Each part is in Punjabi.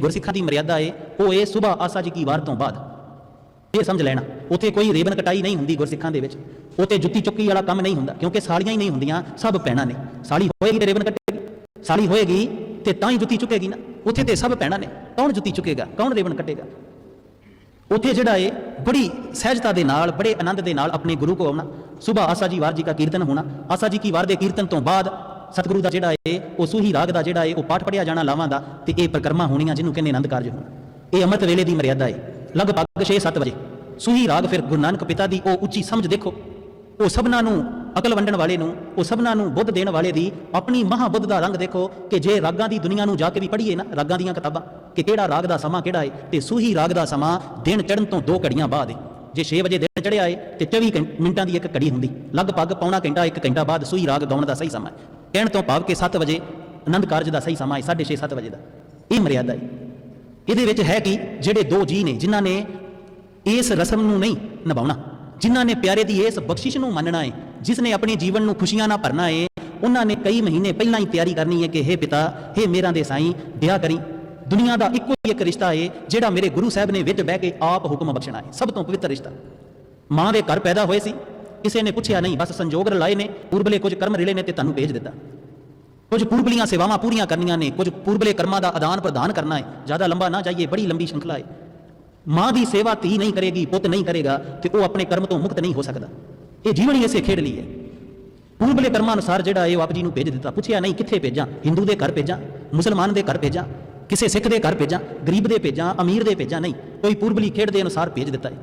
ਗੁਰਸਿੱਖਾਂ ਦੀ ਮਰਿਆਦਾ ਏ, ਉਹ ਇਹ ਸੁਬਾ ਆਸਾ ਜੀ ਕੀ ਵਾਰ ਤੋਂ ਬਾਅਦ। ਇਹ ਸਮਝ ਲੈਣਾ, ਉੱਥੇ ਕੋਈ ਰੇਬਨ ਕਟਾਈ ਨਹੀਂ ਹੁੰਦੀ ਗੁਰਸਿੱਖਾਂ ਦੇ ਵਿੱਚ। ਉੱਥੇ ਜੁੱਤੀ ਚੁੱਕੀ ਵਾਲਾ ਕੰਮ ਨਹੀਂ ਹੁੰਦਾ, ਕਿਉਂਕਿ ਸਾਲੀਆਂ ਹੀ ਨਹੀਂ ਹੁੰਦੀਆਂ, ਸਭ ਪੈਣਾ ਨੇ। ਸਾਲੀ ਹੋਏਗੀ ਤੇ ਰੇਬਨ ਕੱਟੇਗੀ ਸਾਲੀ ਹੋਏਗੀ ਤੇ ਤਾਂ ਹੀ ਜੁੱਤੀ ਚੁੱਕੇਗੀ ਨਾ। ਉੱਥੇ ਤੇ ਸਭ ਪੈਣਾ ਨੇ, ਕੌਣ ਜੁੱਤੀ ਚੁੱਕੇਗਾ, ਕੌਣ ਰੇਬਨ ਕੱਟੇਗਾ? ਉੱਥੇ ਜਿਹੜਾ ਏ, ਬੜੀ ਸਹਿਜਤਾ ਦੇ ਨਾਲ, ਬੜੇ ਆਨੰਦ ਦੇ ਨਾਲ ਆਪਣੇ ਗੁਰੂ ਕੋ ਆਉਣਾ। ਸੁਬਾ ਆਸਾ ਜੀ ਵਾਰ ਜੀ ਦਾ ਕੀਰਤਨ ਹੋਣਾ। ਆਸਾ ਜੀ ਕੀ ਵਾਰ ਦੇ ਕੀਰਤਨ ਤੋਂ ਬਾਅਦ ਸਤਿਗੁਰੂ ਦਾ ਜਿਹੜਾ ਏ, ਉਹ ਸੂਹੀ ਰਾਗ ਦਾ ਜਿਹੜਾ ਏ, ਉਹ ਪਾਠ ਪੜਿਆ ਜਾਣਾ ਲਾਵਾਂ ਦਾ ਤੇ ਇਹ ਪ੍ਰਕਰਮਾ ਹੋਣੀਆਂ ਜਿਹਨੂੰ ਕਹਿੰਦੇ ਆਨੰਦ ਕਾਰਜ ਹੋਣ। ਇਹ ਅੰਮ੍ਰਿਤ ਵੇਲੇ ਦੀ ਮਰਿਆਦਾ ਏ। ਲਗਭਗ 6-7 ਵਜੇ। ਸੂਹੀ ਰਾਗ ਫਿਰ ਗੁਰੂ ਨਾਨਕ ਪਿਤਾ ਦੀ, ਉਹ ਉੱਚੀ ਸਮਝ ਦੇਖੋ। ਉਹ ਸਭਨਾਂ ਨੂੰ ਅਕਲ ਵੰਡਣ ਵਾਲੇ ਨੂੰ, ਉਹ ਸਭਨਾਂ ਨੂੰ ਬੁੱਧ ਦੇਣ ਵਾਲੇ ਦੀ ਆਪਣੀ ਮਹਾਬੁੱਧ ਦਾ ਰੰਗ ਦੇਖੋ ਕਿ ਜੇ ਰਾਗਾਂ ਦੀ ਦੁਨੀਆ ਨੂੰ ਜਾ ਕੇ ਵੀ ਪੜ੍ਹੀਏ ਨਾ, ਰਾਗਾਂ ਦੀਆਂ ਕਿਤਾਬਾਂ, ਕਿ ਕਿਹੜਾ ਰਾਗ ਦਾ ਸਮਾਂ ਕਿਹੜਾ ਏ, ਤੇ ਸੂਹੀ ਰਾਗ ਦਾ ਸਮਾਂ ਦਿਨ ਚੜ੍ਹਨ ਤੋਂ 2 ਘੜੀਆਂ ਬਾਅਦ ਏ। ਜੇ 6 ਵਜੇ ਦਿਨ ਚੜ੍ਹਿਆ ਏ, ਤੇ 24 ਘੰ- ਮਿੰਟਾਂ ਦੀ ਇੱਕ ਘੜੀ ਹੁੰਦੀ। ਲਗਭਗ ਪੌਣਾ ਘੰਟਾ, ਇੱਕ ਘੰਟਾ ਬਾਅਦ ਸੂਹੀ ਰਾਗ ਗਾਉਣ ਦਾ ਸਹੀ ਸਮਾਂ ਹੈ ਕਹਿਣ ਤੋਂ ਭਾਵ ਕਿ 7 ਵਜੇ ਆਨੰਦ ਕਾਰਜ ਦਾ ਸਹੀ ਸਮਾਂ ਹੈ 6:30 7 ਵਜੇ ਦਾ। ਇਹ ਮਰਿਆਦਾ ਹੈ। ਇਹਦੇ ਵਿੱਚ ਹੈ ਕਿ ਜਿਹੜੇ ਦੋ ਜੀ ਨੇ, ਜਿਨ੍ਹਾਂ ਨੇ ਇਸ ਰਸਮ ਨੂੰ ਨਹੀਂ ਨਿਭਾਉਣਾ, ਜਿਨ੍ਹਾਂ ਨੇ ਪਿਆਰੇ ਦੀ ਇਸ ਬਖਸ਼ਿਸ਼ ਨੂੰ ਮੰਨਣਾ ਹੈ, ਜਿਸ ਨੇ ਆਪਣੇ ਜੀਵਨ ਨੂੰ ਖੁਸ਼ੀਆਂ ਨਾਲ ਭਰਨਾ ਹੈ, ਉਹਨਾਂ ਨੇ ਕਈ ਮਹੀਨੇ ਪਹਿਲਾਂ ਹੀ ਤਿਆਰੀ ਕਰਨੀ ਹੈ ਕਿ हे ਪਿਤਾ हे ਮੇਰਾ ਦੇ ਸਾਈਂ ਵਿਆਹ ਕਰੀ। ਦੁਨੀਆ ਦਾ ਇੱਕੋ ਹੀ ਇੱਕ ਰਿਸ਼ਤਾ ਹੈ, ਜਿਹੜਾ ਮੇਰੇ ਗੁਰੂ ਸਾਹਿਬ ਨੇ ਵਿੱਚ ਬਹਿ ਕੇ ਆਪ ਹੁਕਮ ਬਖਸ਼ਣਾ ਹੈ, ਸਭ ਤੋਂ ਪਵਿੱਤਰ ਰਿਸ਼ਤਾ। ਮਾਂ ਦੇ ਘਰ ਪੈਦਾ ਹੋਏ ਸੀ। ਕਿਸੇ ਨੇ ਪੁੱਛਿਆ ਨਹੀਂ, ਬਸ ਸੰਜੋਗ ਰਲਾਏ ਨੇ, ਪੂਰਬਲੇ ਕੁਝ ਕਰਮ ਰਿਲੇ ਨੇ ਤੇ ਤੁਹਾਨੂੰ ਭੇਜ ਦਿੱਤਾ। ਕੁਝ ਪੂਰਬਲੀਆਂ ਸੇਵਾਵਾਂ ਪੂਰੀਆਂ ਕਰਨੀਆਂ ਨੇ, ਕੁਝ ਪੂਰਬਲੇ ਕਰਮਾਂ ਦਾ ਆਦਾਨ ਪ੍ਰਦਾਨ ਕਰਨਾ ਹੈ, ਜ਼ਿਆਦਾ ਲੰਬਾ ਨਾ ਜਾਈਏ, ਬੜੀ ਲੰਬੀ ਸ਼ೃಂਖਲਾ ਹੈ। ਮਾਂ ਦੀ ਸੇਵਾ ਧੀ ਨਹੀਂ ਕਰੇਗੀ, ਪੁੱਤ ਨਹੀਂ ਕਰੇਗਾ ਤੇ ਉਹ ਆਪਣੇ ਕਰਮ ਤੋਂ ਮੁਕਤ ਨਹੀਂ ਹੋ ਸਕਦਾ। ਇਹ ਜੀਵਨ ਹੀ ਇਸੇ ਖੇਡ ਲਈ ਹੈ। ਪੂਰਬਲੇ ਕਰਮਾਂ ਅਨੁਸਾਰ ਜਿਹੜਾ ਇਹ ਉਹ ਆਪ ਜੀ ਨੂੰ ਭੇਜ ਦਿੱਤਾ। ਪੁੱਛਿਆ ਨਹੀਂ, ਕਿੱਥੇ ਭੇਜਾਂ? ਹਿੰਦੂ ਦੇ ਘਰ ਭੇਜਾਂ? ਮੁਸਲਮਾਨ ਦੇ ਘਰ ਭੇਜਾਂ? ਕਿਸੇ ਸਿੱਖ ਦੇ ਘਰ ਭੇਜਾਂ? ਗਰੀਬ ਦੇ ਭੇਜਾਂ? ਅਮੀਰ ਦੇ ਭੇਜਾਂ? ਨਹੀਂ, ਕੋਈ ਪੂਰਬਲੀ ਖੇਡ ਦੇ ਅਨੁਸਾਰ ਭੇਜ ਦਿੱਤਾ ਹੈ।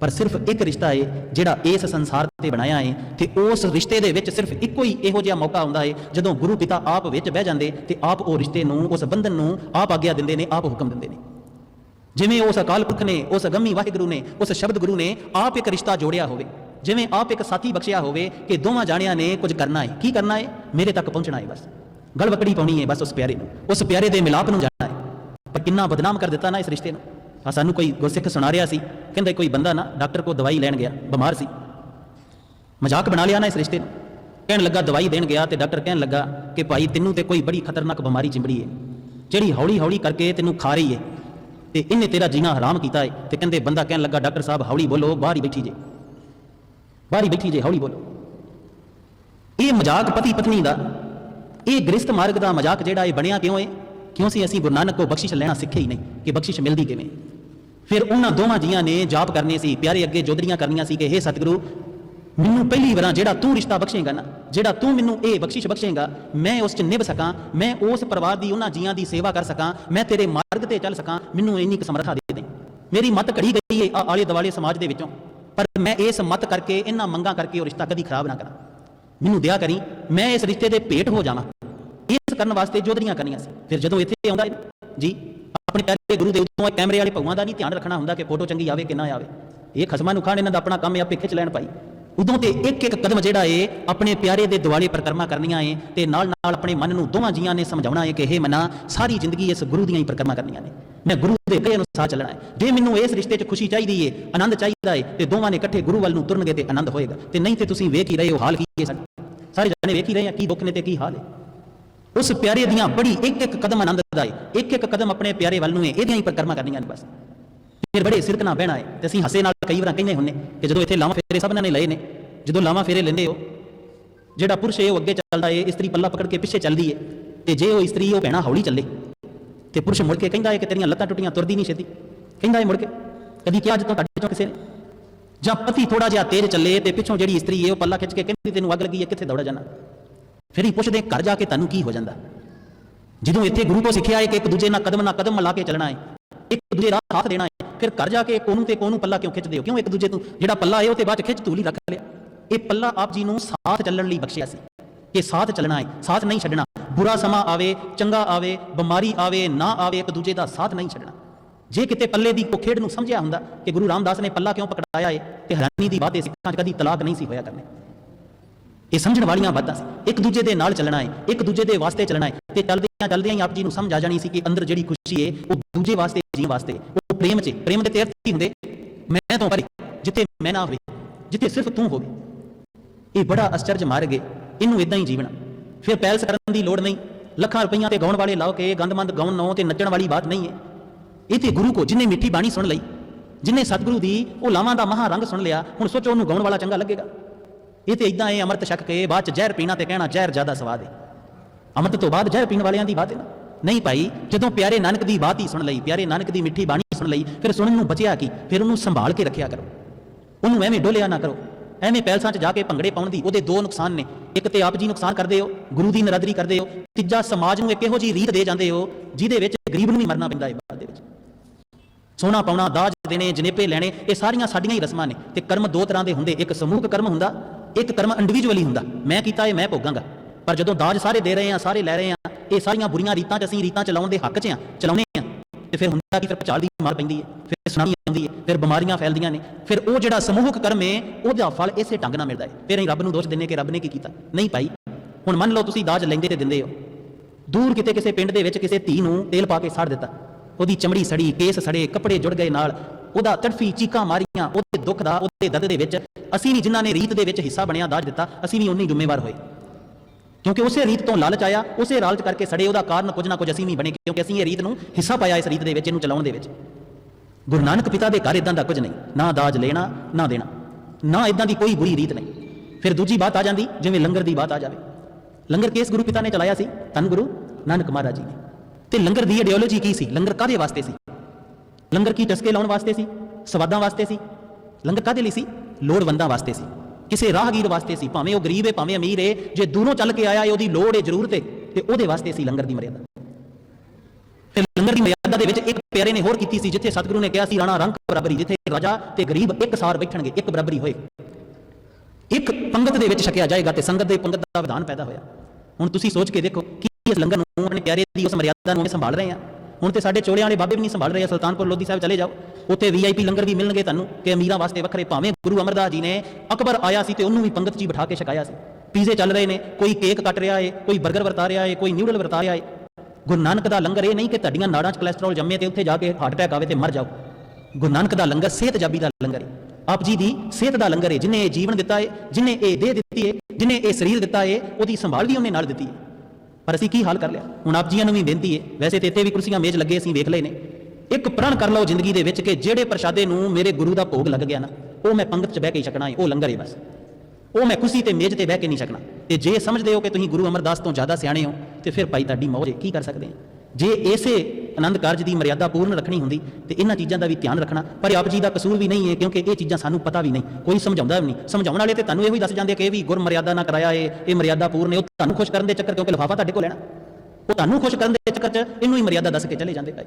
ਪਰ ਸਿਰਫ ਇੱਕ ਰਿਸ਼ਤਾ ਹੈ ਜਿਹੜਾ ਇਸ ਸੰਸਾਰ ਤੇ ਬਣਾਇਆ ਹੈ ਤੇ ਉਸ ਰਿਸ਼ਤੇ ਦੇ ਵਿੱਚ ਸਿਰਫ ਇੱਕੋ ਹੀ ਇਹੋ ਜਿਹਾ ਮੌਕਾ ਆਉਂਦਾ ਹੈ ਜਦੋਂ ਗੁਰੂ ਪਿਤਾ ਆਪ ਵਿੱਚ ਬਹਿ ਜਾਂਦੇ ਤੇ ਆਪ ਉਹ ਰਿਸ਼ਤੇ ਨੂੰ, ਉਸ ਬੰਧਨ ਨੂੰ ਆਪ ਆਗਿਆ ਦਿੰਦੇ ਨੇ, ਆਪ ਹੁਕਮ ਦਿੰਦੇ ਨੇ। ਜਿਵੇਂ ਉਸ ਅਕਾਲ ਪੁਰਖ ਨੇ, ਉਸ ਗੰਮੀ ਵਾਹਿਗੁਰੂ ਨੇ, ਉਸ ਸ਼ਬਦ ਗੁਰੂ ਨੇ ਆਪ ਇੱਕ ਰਿਸ਼ਤਾ ਜੋੜਿਆ ਹੋਵੇ, ਜਿਵੇਂ ਆਪ ਇੱਕ ਸਾਥੀ ਬਖਸ਼ਿਆ ਹੋਵੇ ਕਿ ਦੋਵਾਂ ਜਾਣਿਆਂ ਨੇ ਕੁਝ ਕਰਨਾ ਹੈ ਕੀ ਕਰਨਾ ਹੈ ਮੇਰੇ ਤੱਕ ਪਹੁੰਚਣਾ ਹੈ ਬਸ। ਗਲਵਕੜੀ ਪਾਉਣੀ ਹੈ ਬਸ ਉਸ ਪਿਆਰੇ ਨੂੰ। ਉਸ ਪਿਆਰੇ ਦੇ ਮਿਲਾਪ ਨੂੰ ਜਾਣਾ ਹੈ ਪਰ ਕਿੰਨਾ ਬਦਨਾਮ ਕਰ ਦਿੱਤਾ ਨਾ ਇਸ ਰਿਸ਼ਤੇ ਨੂੰ। ਆ ਸਾਨੂੰ ਕੋਈ ਗੁਰਸਿੱਖ ਸੁਣਾ ਰਿਹਾ ਸੀ, ਕਹਿੰਦਾ ਕੋਈ ਬੰਦਾ ਨਾ ਡਾਕਟਰ ਕੋਲ ਦਵਾਈ ਲੈਣ ਗਿਆ, ਬਿਮਾਰ ਸੀ। ਮਜ਼ਾਕ ਬਣਾ ਲਿਆ ਨਾ ਇਸ ਰਿਸ਼ਤੇ ਨੂੰ। ਕਹਿਣ ਲੱਗਾ ਦਵਾਈ ਦੇਣ ਗਿਆ ਤੇ ਡਾਕਟਰ ਕਹਿਣ ਲੱਗਾ ਕਿ ਭਾਈ ਤੈਨੂੰ ਤੇ ਕੋਈ ਬੜੀ ਖਤਰਨਾਕ ਬਿਮਾਰੀ ਚਿੰਬੜੀ ਹੈ ਜਿਹੜੀ ਹੌਲੀ ਹੌਲੀ ਕਰਕੇ ਤੈਨੂੰ ਖਾ ਰਹੀ ਹੈ ਤੇ ਇਹਨੇ ਤੇਰਾ ਜੀਣਾ ਹਰਾਮ ਕੀਤਾ ਹੈ ਤੇ ਕਹਿੰਦੇ ਬੰਦਾ ਕਹਿਣ ਲੱਗਾ, ਡਾਕਟਰ ਸਾਹਿਬ ਹੌਲੀ ਬੋਲੋ, ਬਾਹਰ ਹੀ ਬੈਠੀ ਜੇ। ਬਾਹਰ ਹੀ ਬੈਠੀ ਜੇ, ਹੌਲੀ ਬੋਲੋ। ਇਹ ਮਜ਼ਾਕ ਪਤੀ ਪਤਨੀ ਦਾ, ਇਹ ਗ੍ਰਸਤ ਮਾਰਗ ਦਾ ਮਜ਼ਾਕ ਜਿਹੜਾ ਇਹ ਬਣਿਆ ਕਿਉਂ ਏ? ਕਿਉਂ ਸੀ ਅਸੀਂ ਗੁਰੂ ਨਾਨਕ ਕੋ ਬਖਸ਼ਿਸ਼ ਲੈਣਾ ਸਿੱਖੇ ਹੀ ਨਹੀਂ, ਕਿ ਬਖਸ਼ਿਸ਼ ਮਿਲਦੀ ਕਿਵੇਂ? ਫਿਰ ਉਹਨਾਂ ਦੋਵਾਂ ਜੀਆਂ ਨੇ ਜਾਪ ਕਰਨੇ ਸੀ, ਪਿਆਰੇ ਅੱਗੇ ਜੋਦੜੀਆਂ ਕਰਨੀਆਂ ਸੀ ਕਿ हे ਸਤਿਗੁਰੂ, ਮੈਨੂੰ ਪਹਿਲੀ ਵਾਰਾਂ ਜਿਹੜਾ ਤੂੰ ਰਿਸ਼ਤਾ ਬਖਸ਼ੇਗਾ ਨਾ, ਜਿਹੜਾ ਤੂੰ ਮੈਨੂੰ ਇਹ ਬਖਸ਼ਿਸ਼ ਬਖਸ਼ੇਗਾ, ਮੈਂ ਉਸ 'ਚ ਨਿਭ ਸਕਾਂ, ਮੈਂ ਉਸ ਪਰਿਵਾਰ ਦੀ ਉਹਨਾਂ ਜੀਆਂ ਦੀ ਸੇਵਾ ਕਰ ਸਕਾਂ, ਮੈਂ ਤੇਰੇ ਮਾਰਗ ਤੇ ਚੱਲ ਸਕਾਂ, ਮੈਨੂੰ ਇੰਨੀ ਕੁ ਸਮਰੱਥਾ ਦੇ ਦੇ। ਮੇਰੀ ਮਤ ਘੜੀ ਗਈ ਹੈ ਆਲੇ ਦੁਆਲੇ ਸਮਾਜ ਦੇ ਵਿੱਚੋਂ, ਪਰ ਮੈਂ ਇਸ ਮਤ ਕਰਕੇ, ਇਹਨਾਂ ਮੰਗਾਂ ਕਰਕੇ ਉਹ ਰਿਸ਼ਤਾ ਕਦੀ ਖਰਾਬ ਨਾ ਕਰਾਂ। ਮੈਨੂੰ ਦਿਆ ਕਰੀ, ਮੈਂ ਇਸ ਰਿਸ਼ਤੇ ਦੇ ਭੇਟ ਹੋ ਜਾਵਾਂ। ਇਸ ਕਰਨ ਵਾਸਤੇ ਜੋਦੜੀਆਂ ਕਰਨੀਆਂ ਸੀ। ਫਿਰ ਜਦੋਂ ਇੱਥੇ ਆਉਂਦਾ, ਜੀ ਆਪਣੇ ਪਿਆਰੇ ਗੁਰੂ ਦੇ ਉਦੋਂ ਕੈਮਰੇ ਵਾਲੇ ਭਗਵਾਨ ਦਾ ਨਹੀਂ ਧਿਆਨ ਰੱਖਣਾ ਹੁੰਦਾ ਕਿ ਫੋਟੋ ਚੰਗੀ ਆਵੇ ਕਿ ਨਾ ਆਵੇ। ਇਹ ਖਸਮਾਂ ਨੂੰ ਖਾਣ ਇਹਨਾਂ ਦਾ ਆਪਣਾ ਕੰਮ ਹੈ, ਆਪੇ ਖਿੱਚ ਲੈਣ ਭਾਈ। ਉਦੋਂ ਤੇ ਇੱਕ ਇੱਕ ਕਦਮ ਜਿਹੜਾ ਏ, ਆਪਣੇ ਪਿਆਰੇ ਦੇ ਦਿਵਾਲੇ ਪਰਕਰਮਾ ਕਰਨੀਆਂ ਏ ਤੇ ਨਾਲ ਨਾਲ ਆਪਣੇ ਮਨ ਨੂੰ ਦੋਵਾਂ ਜੀਆਂ ਨੇ ਸਮਝਾਉਣਾ ਏ ਕਿ ਇਹ ਮਨਾ, ਸਾਰੀ ਜ਼ਿੰਦਗੀ ਇਸ ਗੁਰੂ ਦੀਆਂ ਹੀ ਪਰਕਰਮਾ ਕਰਨੀਆਂ ਨੇ। ਮੈਂ ਗੁਰੂ ਦੇ ਕਹੇ ਅਨੁਸਾਰ ਚੱਲਣਾ ਹੈ ਜੇ ਮੈਨੂੰ ਇਸ ਰਿਸ਼ਤੇ 'ਚ ਖੁਸ਼ੀ ਚਾਹੀਦੀ ਏ, ਆਨੰਦ ਚਾਹੀਦਾ ਏ, ਤੇ ਦੋਵਾਂ ਨੇ ਇਕੱਠੇ ਗੁਰੂ ਵੱਲ ਨੂੰ ਤੁਰਨਗੇ ਤੇ ਆਨੰਦ ਹੋਏਗਾ। ਤੇ ਨਹੀਂ ਤੇ ਤੁਸੀਂ ਵੇਖ ਹੀ ਰਹੇ ਹੋ ਹਾਲ ਕੀ ਹੈ ਸਾਡਾ। ਸਾਰੇ ਜਾਣੇ ਵੇਖ ਹੀ ਰਹੇ ਆ, ਕੀ ਦੁੱਖ ਨੇ ਤੇ ਕੀ ਹਾਲ ਏ। ਉਸ ਪਿਆਰੇ ਦੀਆਂ ਬੜੀ ਇੱਕ ਇੱਕ ਕਦਮ ਆਨੰਦ ਦਾ ਏ। ਇੱਕ ਇੱਕ ਕਦਮ ਆਪਣੇ ਪਿਆਰੇ ਵੱਲ ਨੂੰ ਏ। ਇਹਦੀਆਂ ਹੀ ਪਰਕਰਮਾ ਕਰਨੀਆਂ ਨੇ ਬਸ। ਫਿਰ ਬੜੇ ਸਿਰਕ ਨਾਲ ਬਹਿਣਾ ਹੈ ਤੇ ਅਸੀਂ ਹੱਸੇ ਨਾਲ ਕਈ ਵਾਰ ਕਹਿੰਦੇ ਹੁੰਨੇ ਕਿ ਜਦੋਂ ਇੱਥੇ ਲਾਵਾਂ ਫੇਰੇ ਸਭ ਨੇ ਲਏ ਨੇ, ਜਦੋਂ ਲਾਵਾਂ ਫੇਰੇ ਲੈਂਦੇ ਹੋ, ਜਿਹੜਾ ਪੁਰਸ਼ ਹੈ ਉਹ ਅੱਗੇ ਚੱਲਦਾ ਏ, ਇਸਤਰੀ ਪੱਲਾ ਪਕੜ ਕੇ ਪਿੱਛੇ ਚੱਲਦੀ ਹੈ ਤੇ ਜੇ ਉਹ ਇਸਤਰੀ, ਉਹ ਭੈਣਾ ਹੌਲੀ ਚੱਲੇ। ਤੇ ਪੁਰਸ਼ ਮੁੜ ਕੇ ਕਹਿੰਦਾ ਏ ਕਿ ਤੇਰੀਆਂ ਲੱਤਾਂ ਟੁੱਟੀਆਂ, ਤੁਰਦੀ ਨਹੀਂ ਛੇਤੀ। ਕਹਿੰਦਾ ਏ ਮੁੜ ਕੇ, ਕਦੀ ਕਿਹਾ ਅੱਜ ਤੋਂ ਤੁਹਾਡੇ ਚੋਂ ਕਿਸੇ ਨੇ? ਜਾਂ ਪਤੀ ਥੋੜਾ ਜਿਹਾ ਤੇਜ਼ ਚੱਲੇ ਤੇ ਪਿੱਛੋਂ ਜਿਹੜੀ ਇਸਤਰੀ ਹੈ ਉਹ ਪੱਲਾ ਖਿੱਚ ਕੇ ਕਹਿੰਦੀ, ਤੈਨੂੰ ਅੱਗ ਲੱਗੀ ਹੈ ਕਿੱਥੇ ਦੌੜਾ ਜਾਣਾ? ਫਿਰ ਹੀ ਪੁੱਛਦੇ, ਘਰ ਜਾ ਕੇ ਤੁਹਾਨੂੰ ਕੀ ਹੋ ਜਾਂਦਾ? ਜਦੋਂ ਇੱਥੇ ਗੁਰੂ ਤੋਂ ਸਿੱਖਿਆ ਹੈ ਕਿ ਇੱਕ ਦੂਜੇ ਨਾਲ ਕਦਮ ਨਾਲ ਕਦਮ ਮਿਲਾ ਕੇ ਚੱਲਣਾ ਹੈ, ਇੱਕ ਦੂਜੇ ਦਾ ਸਾਥ ਦੇਣਾ ਹੈ, ਫਿਰ ਘਰ ਜਾ ਕੇ ਕੋਨੂੰ ਤੇ ਕੋਨੂੰ ਪੱਲਾ ਕਿਉਂ ਖਿੱਚਦੇ ਹੋ? ਕਿਉਂ ਇੱਕ ਦੂਜੇ ਤੋਂ ਜਿਹੜਾ ਪੱਲਾ ਹੈ ਉਹ ਤੇ ਬਾਅਦ ਚ ਖਿੱਚ ਤੂਲੀ ਰੱਖ ਲਿਆ? ਇਹ ਪੱਲਾ ਆਪ ਜੀ ਨੂੰ ਸਾਥ ਚੱਲਣ ਲਈ ਬਖਸ਼ਿਆ ਸੀ। ਕਿ ਸਾਥ ਚੱਲਣਾ ਹੈ, ਸਾਥ ਨਹੀਂ ਛੱਡਣਾ। ਬੁਰਾ ਸਮਾਂ ਆਵੇ, ਚੰਗਾ ਆਵੇ, ਬਿਮਾਰੀ ਆਵੇ, ਨਾ ਆਵੇ, ਇੱਕ ਦੂਜੇ ਦਾ ਸਾਥ ਨਹੀਂ ਛੱਡਣਾ। ਜੇ ਕਿਤੇ ਪੱਲੇ ਦੀ ਕੋ ਨੂੰ ਸਮਝਿਆ ਹੁੰਦਾ ਕਿ ਗੁਰੂ ਰਾਮਦਾਸ ਨੇ ਪੱਲਾ ਕਿਉਂ ਪਕੜਾਇਆ ਏ, ਤੇ ਹੈਰਾਨੀ ਦੀ ਬਾਤ ਇਹ ਸਿੱਖਾਂ 'ਚ ਕਦੀ ਤਲਾਕ ਨਹੀਂ ਸੀ ਹੋਇਆ ਕਰਨੇ। ਇਹ ਸਮਝਣ ਵਾਲੀਆਂ ਬਾਤਾਂ ਸੀ। ਇੱਕ ਦੂਜੇ ਦੇ ਨਾਲ ਚੱਲਣਾ ਹੈ, ਇੱਕ ਦੂਜੇ ਦੇ ਵਾਸਤੇ ਚੱਲਣਾ ਹੈ। ਤੇ ਚੱਲਦਿਆਂ ਚੱਲਦਿਆਂ ਹੀ ਆਪ ਜੀ ਨੂੰ ਸਮਝ ਆ ਜਾਣੀ ਸੀ ਕਿ ਅੰਦਰ ਜਿਹੜੀ ਖੁਸ਼ੀ ਹੈ ਉਹ ਦੂਜੇ ਵਾਸਤੇ ਜੀ ਵਾਸਤੇ। ਉਹ ਪ੍ਰੇਮ 'ਚ ਪ੍ਰੇਮ ਦੇ ਤੇ ਕੀ ਹੁੰਦੇ? ਮੈਂ ਤੋਂ ਪਰੇ, ਜਿੱਥੇ ਮੈਂ ਨਾ ਹੋਵੇ, ਜਿੱਥੇ ਸਿਰਫ ਤੂੰ ਹੋਵੇ। ਇਹ ਬੜਾ ਅਚਰਜ ਮਾਰਗ ਹੈ ਇਹਨੂੰ ਇਦਾਂ ਹੀ ਜੀਵਣਾ। ਫਿਰ ਪੈਲਸ ਕਰਨ ਦੀ ਲੋੜ ਨਹੀਂ, ਲੱਖਾਂ ਰੁਪਈਆਂ ਤੇ ਗਾਉਣ ਵਾਲੇ ਲਾਓ ਕਿ, ਗੰਦਮੰਦ ਗਾਉਣ ਨੋ ਤੇ ਨੱਚਣ ਵਾਲੀ ਬਾਤ ਨਹੀਂ ਹੈ ਇਹ ਤੇ ਗੁਰੂ ਕੋ ਜਿਨੇ ਮਿੱਠੀ ਬਾਣੀ ਸੁਣ ਲਈ, ਜਿਨੇ ਸਤਿਗੁਰੂ ਦੀ ਉਹ ਲਾਵਾਂ ਦਾ ਮਹਾ ਰੰਗ ਸੁਣ ਲਿਆ, ਹੁਣ ਸੋਚੋ ਉਹਨੂੰ ਗਾਉਣ ਵਾਲਾ ਚੰਗਾ ਲੱਗੇਗਾ। ਇਹ ਤੇ ਇਦਾਂ ਇਹ ਅੰਮ੍ਰਿਤ ਛਕ ਕੇ ਬਾਅਦ ਚ ਜ਼ਹਿਰ ਪੀਣਾ ਤੇ ਕਹਿਣਾ ਜ਼ਹਿਰ ਜ਼ਿਆਦਾ ਸਵਾਦ ਹੈ ਅੰਮ੍ਰਿਤ ਤੋਂ ਬਾਅਦ ਜ਼ਹਿਰ ਪੀਣ ਵਾਲਿਆਂ ਦੀ ਬਾਤ ਹੈ ਨਾ। ਨਹੀਂ ਭਾਈ, ਜਦੋਂ ਪਿਆਰੇ ਨਾਨਕ ਦੀ ਬਾਤ ਹੀ ਸੁਣ ਲਈ, ਪਿਆਰੇ ਨਾਨਕ ਦੀ ਮਿੱਠੀ ਬਾਣੀ ਸੁਣ ਲਈ, ਫਿਰ ਸੁਣਨ ਨੂੰ ਬਚਿਆ ਕੀ? ਫਿਰ ਉਹਨੂੰ ਸੰਭਾਲ ਕੇ ਰੱਖਿਆ ਕਰੋ। ਉਹਨੂੰ ਐਵੇਂ ਡੋਲਿਆ ਨਾ ਕਰੋ। ਐਵੇਂ ਪੈਲਸਾਂ 'ਚ ਜਾ ਕੇ ਭੰਗੜੇ ਪਾਉਣ ਦੀ ਉਹਦੇ ਦੋ ਨੁਕਸਾਨ ਨੇ। ਇੱਕ ਤੇ ਆਪ ਜੀ ਨੁਕਸਾਨ ਕਰਦੇ ਹੋ, ਗੁਰੂ ਦੀ ਨਰਾਦਰੀ ਕਰਦੇ ਹੋ, ਤੀਜਾ ਸਮਾਜ ਨੂੰ ਇੱਕ ਇਹੋ ਜਿਹੀ ਰੀਤ ਦੇ ਜਾਂਦੇ ਹੋ, ਜਿਹਦੇ ਵਿੱਚ ਗਰੀਬ ਨੂੰ ਵੀ ਮਰਨਾ ਪੈਂਦਾ ਹੈ ਬਾਅਦ ਦੇ ਵਿੱਚ। ਸੋਨਾ ਪਾਉਣਾ, ਦਾਜ ਦੇਣੇ, ਜਨੇਪੇ ਲੈਣੇ, ਇਹ ਸਾਰੀਆਂ ਸਾਡੀਆਂ ਹੀ ਰਸਮਾਂ ਨੇ। ਤੇ ਕਰਮ ਦੋ ਤਰ੍ਹਾਂ ਦੇ ਹੁੰਦੇ। ਇੱਕ ਸਮੂਹਕ ਕਰਮ ਹੁੰਦਾ ਇੱਕ ਕਰਮ ਇੰਡੀਵਿਜੂਅਲੀ ਹੁੰਦਾ। ਮੈਂ ਕੀਤਾ ਇਹ, ਮੈਂ ਭੋਗਾਂਗਾ। ਪਰ ਜਦੋਂ ਦਾਜ ਸਾਰੇ ਦੇ ਰਹੇ ਆ ਸਾਰੇ ਲੈ ਰਹੇ ਆ ਇਹ ਸਾਰੀਆਂ ਬੁਰੀਆਂ ਰੀਤਾਂ 'ਚ ਅਸੀਂ ਰੀਤਾਂ ਚਲਾਉਣ ਦੇ ਹੱਕ 'ਚ ਆ ਚਲਾਉਣੇ ਆ ਤੇ ਫਿਰ ਹੁੰਦਾ ਕਿ ਫਿਰ ਪਚਾਲ ਦੀ ਮਾਰ ਪੈਂਦੀ ਹੈ, ਫਿਰ ਸੁਨਾਮੀ ਆਉਂਦੀ ਹੈ, ਫਿਰ ਬਿਮਾਰੀਆਂ ਫੈਲਦੀਆਂ ਨੇ, ਫਿਰ ਉਹ ਜਿਹੜਾ ਸਮੂਹਕ ਕਰਮ ਹੈ, ਉਹਦਾ ਫਲ ਇਸੇ ਢੰਗ ਨਾਲ ਮਿਲਦਾ ਹੈ। ਫਿਰ ਅਸੀਂ ਰੱਬ ਨੂੰ ਦੋਸ਼ ਦਿੰਨੇ ਕਿ ਰੱਬ ਨੇ ਕੀ ਕੀਤਾ। ਨਹੀਂ ਭਾਈ, ਹੁਣ ਮੰਨ ਲਓ ਤੁਸੀਂ ਦਾਜ ਲੈਂਦੇ ਤੇ ਦਿੰਦੇ ਹੋ। ਦੂਰ ਕਿਤੇ ਕਿਸੇ ਪਿੰਡ ਦੇ ਵਿੱਚ ਕਿਸੇ ਧੀ ਨੂੰ ਤੇਲ ਪਾ ਕੇ ਸਾੜ ਦਿੱਤਾ। ਉਹਦੀ ਚਮੜੀ ਸੜੀ, ਕੇਸ ਸੜੇ, ਕੱਪੜੇ ਜੁੜ ਗਏ ਨਾਲ ਉਹਦਾ ਤੜਫੀ ਚੀਕਾਂ ਮਾਰੀਆਂ, ਉਹਦੇ ਦੁੱਖ ਦਾ, ਉਹਦੇ ਦਰਦ ਦੇ ਵਿੱਚ। ਅਸੀਂ ਵੀ ਜਿਨ੍ਹਾਂ ਨੇ ਰੀਤ ਦੇ ਵਿੱਚ ਹਿੱਸਾ ਬਣਿਆ, ਦਾਜ ਦਿੱਤਾ, ਅਸੀਂ ਵੀ ਉਨੀ ਜ਼ਿੰਮੇਵਾਰ ਹੋਏ। ਕਿਉਂਕਿ ਉਸੇ ਰੀਤ ਤੋਂ ਲਾਲਚ ਆਇਆ, ਉਸੇ ਲਾਲਚ ਕਰਕੇ ਸੜੇ ਉਹਦਾ ਕਾਰਨ ਕੁਝ ਨਾ ਕੁਝ ਅਸੀਂ ਵੀ ਬਣੇ, ਕਿਉਂਕਿ ਅਸੀਂ ਇਹ ਰੀਤ ਨੂੰ ਹਿੱਸਾ ਪਾਇਆ ਇਸ ਰੀਤ ਦੇ ਵਿੱਚ, ਇਹਨੂੰ ਚਲਾਉਣ ਦੇ ਵਿੱਚ। ਗੁਰੂ ਨਾਨਕ ਪਿਤਾ ਦੇ ਘਰ ਇਦਾਂ ਦਾ ਕੁਝ ਨਹੀਂ, ਨਾ ਦਾਜ ਲੈਣਾ, ਨਾ ਦੇਣਾ। ਨਾ ਇਦਾਂ ਦੀ ਕੋਈ ਬੁਰੀ ਰੀਤ ਨਹੀਂ। ਫਿਰ ਦੂਜੀ ਬਾਤ ਆ ਜਾਂਦੀ, ਜਿਵੇਂ ਲੰਗਰ ਦੀ ਬਾਤ ਆ ਜਾਵੇ। ਲੰਗਰ ਕੇਸ ਗੁਰੂ ਪਿਤਾ ਨੇ ਚਲਾਇਆ ਸੀ? ਧੰਨ ਗੁਰੂ ਨਾਨਕ ਮਹਾਰਾਜ ਜੀ ਨੇ। ਤੇ ਲੰਗਰ ਦੀ ਆਈਡੀਓਲੋਜੀ ਕੀ ਸੀ? ਲੰਗਰ ਕਾਦੇ ਵਾਸਤੇ ਸੀ? ਲੰਗਰ ਕੀ ਟਸਕੇ ਲਾਉਣ ਵਾਸਤੇ ਸੀ? ਸਵਾਦਾਂ ਵਾਸਤੇ ਸੀ? ਲੰਗਰ ਕਾਦੇ ਲਈ ਸੀ? ਲੋੜਵੰਦਾਂ ਵਾਸਤੇ ਸੀ। ਕਿਸੇ ਰਾਹਗੀਰ ਵਾਸਤੇ ਸੀ। ਭਾਵੇਂ ਉਹ ਗਰੀਬ ਹੈ ਭਾਵੇਂ ਅਮੀਰ ਹੈ ਜੇ ਦੂਰੋਂ ਚੱਲ ਕੇ ਆਇਆ ਹੈ ਉਹਦੀ ਲੋੜ ਹੈ ਜ਼ਰੂਰਤ ਹੈ ਤੇ ਉਹਦੇ ਵਾਸਤੇ ਸੀ ਲੰਗਰ ਦੀ ਮਰਿਆਦਾ। ਤੇ ਲੰਗਰ ਦੀ ਮਰਿਆਦਾ ਦੇ ਵਿੱਚ ਇੱਕ ਪਿਆਰੇ ਨੇ ਹੋਰ ਕੀਤੀ ਸੀ, ਜਿੱਥੇ ਸਤਿਗੁਰੂ ਨੇ ਕਿਹਾ ਸੀ, ਰਾਣਾ, ਰੰਗ ਬਰਾਬਰੀ, ਜਿੱਥੇ ਰਾਜਾ ਤੇ ਗਰੀਬ ਇੱਕ ਸਾਰ ਬੈਠਣਗੇ, ਇੱਕ ਬਰਾਬਰੀ ਹੋਏ। ਇੱਕ ਪੰਗਤ ਦੇ ਵਿੱਚ ਛਕਿਆ ਜਾਏਗਾ ਤੇ ਸੰਗਤ ਦੇ ਪੰਗਤ ਦਾ ਵਿਧਾਨ ਪੈਦਾ ਹੋਇਆ। ਹੁਣ ਤੁਸੀਂ ਸੋਚ ਕੇ ਦੇਖੋ, ਕੀ ਇਸ ਲੰਗਰ ਨੂੰ ਆਪਣੇ ਪਿਆਰੇ ਦੀ ਉਸ ਮਰਿਆਦਾ ਨੂੰ ਸੰਭਾਲ ਰਹੇ ਆ ਹੁਣ ਤੇ ਸਾਡੇ ਚੋਲਿਆਂ ਵਾਲੇ ਬਾਬੇ ਵੀ ਨਹੀਂ ਸੰਭਾਲ ਰਹੇ ਸੁਲਤਾਨਪੁਰ ਲੋਧੀ ਸਾਹਿਬ ਚਲੇ ਜਾਓ। ਉੱਥੇ ਵੀਆਈਪੀ ਲੰਗਰ ਵੀ ਮਿਲਣਗੇ ਤੁਹਾਨੂੰ ਕਿ ਅਮੀਰਾਂ ਵਾਸਤੇ ਵੱਖਰੇ ਭਾਵੇਂ ਗੁਰੂ ਅਮਰਦਾਸ ਜੀ ਨੇ ਅਕਬਰ ਆਇਆ ਸੀ ਤੇ ਉਹਨੂੰ ਵੀ ਪੰਗਤ 'ਚ ਬਿਠਾ ਕੇ ਛਕਾਇਆ ਸੀ। ਪੀਜ਼ੇ ਚੱਲ ਰਹੇ ਨੇ, ਕੋਈ ਕੇਕ ਕੱਟ ਰਿਹਾ ਏ, ਕੋਈ 버ਗਰ ਵਰਤਾ ਰਿਹਾ ਏ, ਕੋਈ ਨਿਊਡਲ ਵਰਤਾ ਰਿਹਾ ਏ। ਗੁਰੂ ਨਾਨਕ ਦਾ ਲੰਗਰ ਇਹ ਨਹੀਂ ਕਿ ਤੁਹਾਡੀਆਂ ਨਾੜਾਂ 'ਚ ਕੋਲੇਸਟ੍ਰੋਲ ਜੰਮੇ ਤੇ ਉੱਥੇ ਜਾ ਕੇ ਹਾਰਟ ਅਟੈਕ ਆਵੇ ਤੇ ਮਰ ਜਾਓ। ਗੁਰੂ ਨਾਨਕ ਦਾ ਲੰਗਰ ਸਿਹਤ ਜਾਬੀ ਦਾ ਲੰਗਰ ਏ। ਆਪ ਜੀ ਦੀ ਸਿਹਤ ਦਾ ਲੰਗਰ ਏ, ਜਿਨੇ ਇਹ ਜੀਵਨ ਦਿੱਤਾ ਹੈ ਜਿਨੇ ਇਹ ਦੇਹ ਦਿੱਤੀ ਹੈ ਜਿਨੇ ਇਹ ਸਰੀਰ ਦਿੱਤਾ ਹੈ ਉਹਦੀ ਸੰਭਾਲ ਵੀ ਉਹਨੇ ਨਾਲ ਦਿੱਤੀ ਹੈ ਪਰ ਅਸੀਂ ਕੀ ਹਾਲ ਕਰ ਲਿਆ? ਹੁਣ ਆਪ ਜੀਆਂ ਨੂੰ ਵੀ ਬੇਨਤੀ ਹੈ ਵੈਸੇ ਤੇ ਇੱਥੇ ਵੀ ਕੁਰਸੀਆਂ ਮੇਜ਼ ਲੱਗੇ ਅਸੀਂ ਵੇਖ ਲਏ ਨੇ। ਇੱਕ ਪ੍ਰਣ ਕਰ ਲਓ ਜ਼ਿੰਦਗੀ ਦੇ ਵਿੱਚ ਕਿ ਜਿਹੜੇ ਪ੍ਰਸ਼ਾਦੇ ਨੂੰ ਮੇਰੇ ਗੁਰੂ ਦਾ ਭੋਗ ਲੱਗ ਗਿਆ ਨਾ, ਉਹ ਮੈਂ ਪੰਗਤ 'ਚ ਬਹਿ ਕੇ ਹੀ ਛਕਣਾ ਹੈ ਉਹ ਲੰਗਰ ਹੈ ਬਸ। ਉਹ ਮੈਂ ਕੁਰਸੀ ਤੇ ਮੇਜ਼ ਤੇ ਬਹਿ ਕੇ ਨਹੀਂ ਛਕਣਾ। ਤੇ ਜੇ ਸਮਝਦੇ ਹੋ ਕਿ ਤੁਸੀਂ ਗੁਰੂ ਅਮਰਦਾਸ ਤੋਂ ਜ਼ਿਆਦਾ ਸਿਆਣੇ ਹੋ, ਤੇ ਫਿਰ ਭਾਈ ਤੁਹਾਡੀ ਮੌਜ ਹੈ ਕੀ ਕਰ ਸਕਦੇ ਹਾਂ ਜੇ ਇਸੇ ਆਨੰਦ ਕਾਰਜ ਦੀ ਮਰਿਆਦਾ ਪੂਰਨ ਰੱਖਣੀ ਹੁੰਦੀ ਤੇ ਇਹਨਾਂ ਚੀਜ਼ਾਂ ਦਾ ਵੀ ਧਿਆਨ ਰੱਖਣਾ, ਪਰ ਆਪ ਜੀ ਦਾ ਕਸੂਰ ਵੀ ਨਹੀਂ ਹੈ, ਕਿਉਂਕਿ ਇਹ ਚੀਜ਼ਾਂ ਸਾਨੂੰ ਪਤਾ ਵੀ ਨਹੀਂ, ਕੋਈ ਸਮਝਾਉਂਦਾ ਵੀ ਨਹੀਂ। ਸਮਝਾਉਣ ਵਾਲੇ ਤੇ ਤੁਹਾਨੂੰ ਇਹੋ ਹੀ ਦੱਸ ਜਾਂਦੇ ਕਿ ਇਹ ਵੀ ਗੁਰ ਮਰਿਆਦਾ ਨਾ ਕਰਾਇਆ ਏ ਇਹ ਮਰਿਆਦਾ ਪੂਰਨ ਹੈ, ਉਹ ਤੁਹਾਨੂੰ ਖੁਸ਼ ਕਰਨ ਦੇ ਚੱਕਰ ਕਿਉਂਕਿ ਲਿਫਾਫਾ ਤੁਹਾਡੇ ਕੋਲ ਲੈਣਾ ਉਹ ਤੁਹਾਨੂੰ ਖੁਸ਼ ਕਰਨ ਦੇ ਚੱਕਰ 'ਚ, ਇਹਨੂੰ ਹੀ ਮਰਿਆਦਾ ਦੱਸ ਕੇ ਚਲੇ ਜਾਂਦੇ ਭਾਈ।